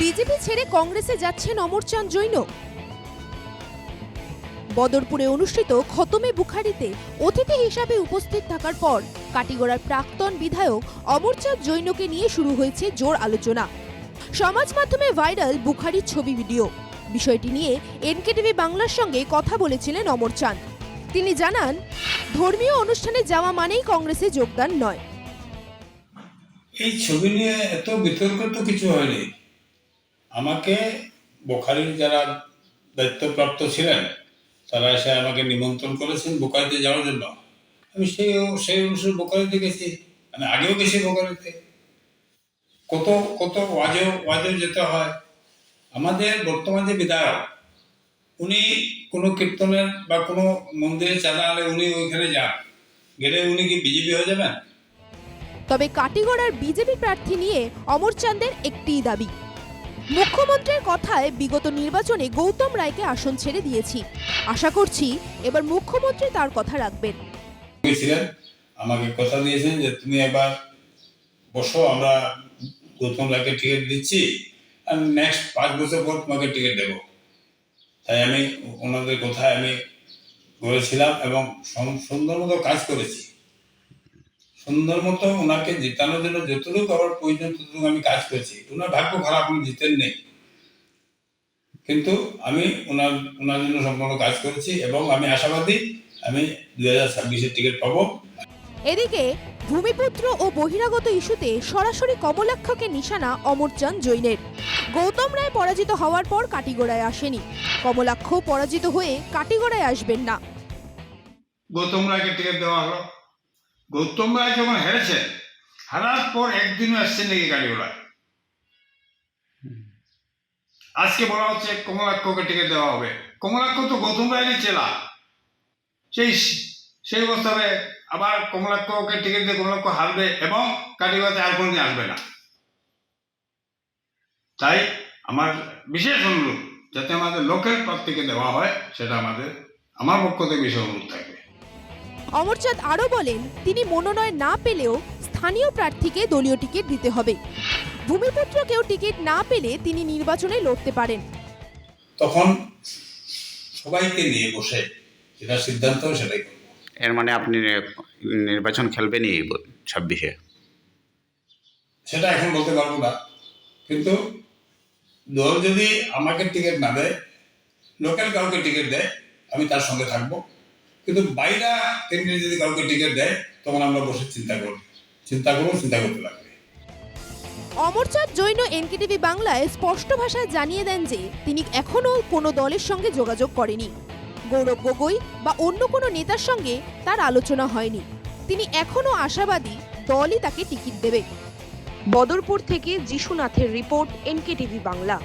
BJP ছেড়ে কংগ্রেসে যাচ্ছেন অমরচাঁদ জৈন। বদরপুরে অনুষ্ঠিত খতমে বুখারিতে অতিথি হিসাবে উপস্থিত থাকার পর কাটিগড়ার প্রাক্তন বিধায়ক অমরচাঁদ জৈনকে নিয়ে শুরু হয়েছে জোর আলোচনা। সমাজ মাধ্যমে ভাইরাল বুখারির ছবি ভিডিও। বিষয়টি নিয়ে এনকেটিভি বাংলার সঙ্গে কথা বলেছিলেন অমরচাঁদ। তিনি জানান, ধর্মীয় অনুষ্ঠানে যাওয়া মানেই কংগ্রেসে যোগদান নয়। এই ছবি নিয়ে এত বিতর্ক তো কিছু হয়নি। আমাকে বোখারির যারা দায়িত্বপ্রাপ্ত ছিলেন, তারা এসে আমাকে নিমন্ত্রণ করেছেন বোকারিতে যাওয়ার জন্য। আমি সেই সেই অনুসারে বোকারিতে গেছি। আমি আগেও গেছি বোকারিতে কত কত ওয়াজেও ওয়াজেও যেতে হয়। আমাদের বর্তমান যে বিধায়ক, উনি কোনো কীর্তনের বা কোনো মন্দিরে চাঁদা আনলে উনি ওইখানে যান। গেলে উনি কি বিজেপি হয়ে যাবেন? তবে কাটিগড়ার বিজেপি প্রার্থী নিয়ে অমরচাঁদের একটি দাবি। মুখ্যমন্ত্রীর কথায় বিগত নির্বাচনে গৌতম রায়কে আসন ছেড়ে দিয়েছি। আশা করছি এবার মুখ্যমন্ত্রী তার কথা রাখবেন। আমাকে কথা দিয়েছেন যে তুমি এবার বসো, আমরা গৌতম রায়কে টিকিট দিচ্ছি, আর নেক্সট পাঁচ বছর পর তোমাকে টিকিট দেব। তাই আমি ওনাদের কথায় আমি করেছিলাম এবং সুন্দর মতো কাজ করেছি। সুন্দর মতো ওনাকে জিতানোর জন্য যতটুকু আমার প্রয়োজন ততটুকু আমি কাজ করেছি। ওনার ভাগ্য খারাপ উনি জিতেন নেই। কিন্তু আমি ওনার ওনার জন্য সম্পূর্ণ কাজ করেছি এবং আমি আশাবাদী আমি দুই হাজার ছাব্বিশের টিকিট পাবো। এদিকে ভূমিপুত্র ও বহিরাগত ইস্যুতে সরাসরি কমলাক্ষকে নিশানা অমরচাঁদ জৈনের। গৌতম রায় পরাজিত হওয়ার পর কাটিগড়ায় আসেনি। কমলাক্ষ পরাজিত হয়ে কাটিগড়ায় আসবেন না। গৌতম রায়কে টিকিট দেওয়া হলো। গৌতম রায় যখন হেরেছেন, হারার পর একদিনও এসছেন নাকি গাড়িওয়ালায় আজকে বলা হচ্ছে কমলাক্ষকে টিকিট দেওয়া হবে। কমলাক্ষ তো গৌতম রায়েরই চেলা। সেই সেই অবস্থায় আবার কমলাক্ষকে টিকিট দিয়ে কমলাক্ষ হারবে এবং কাটিগড়াতে আর কোনোদিন আসবে না। তাই আমার বিশেষ অনুরোধ, যাতে আমাদের লোকের প্রার্থীকে দেওয়া হয়, সেটা আমাদের, আমার পক্ষ থেকে বিশেষ অনুরোধ থাকবে। অমরচাঁদ আরও বলেন তিনি মনোনয়ন না পেলেও স্থানীয় প্রার্থীকে দলীয় টিকিট দিতে হবে। ভূমিপুত্রকেও টিকিট না পেলে তিনি নির্বাচনে লড়তে পারেন। তখন সবাইকে নিয়ে বসে যেটা সিদ্ধান্ত হবে সেটাই এর মানে আপনি নির্বাচন খেলবেন এই ছাব্বিশে? সেটা এখন বলতে পারব না। কিন্তু দল যদি আমাকে টিকিট না দেয় লোকাল কাউকে টিকিট দেয় আমি তার সঙ্গে থাকব। কিন্তু বাইরা কেন্দ্রে যদি কাউকে টিকিট দেয় তখন আমরা বসে চিন্তা করব চিন্তা করব চিন্তা করতে লাগবে। অমরচাঁদ জৈন এনকেটিভি বাংলায় স্পষ্ট ভাষায় জানিয়ে দেন যে তিনি এখনও কোনো দলের সঙ্গে যোগাযোগ করেনি। গৌরব গগৈ বা অন্য কোনো নেতার সঙ্গে তার আলোচনা হয়নি। তিনি এখনও আশাবাদী দলই তাকে টিকিট দেবে। বদরপুর থেকে যিশুনাথের রিপোর্ট এনকেটিভি বাংলা।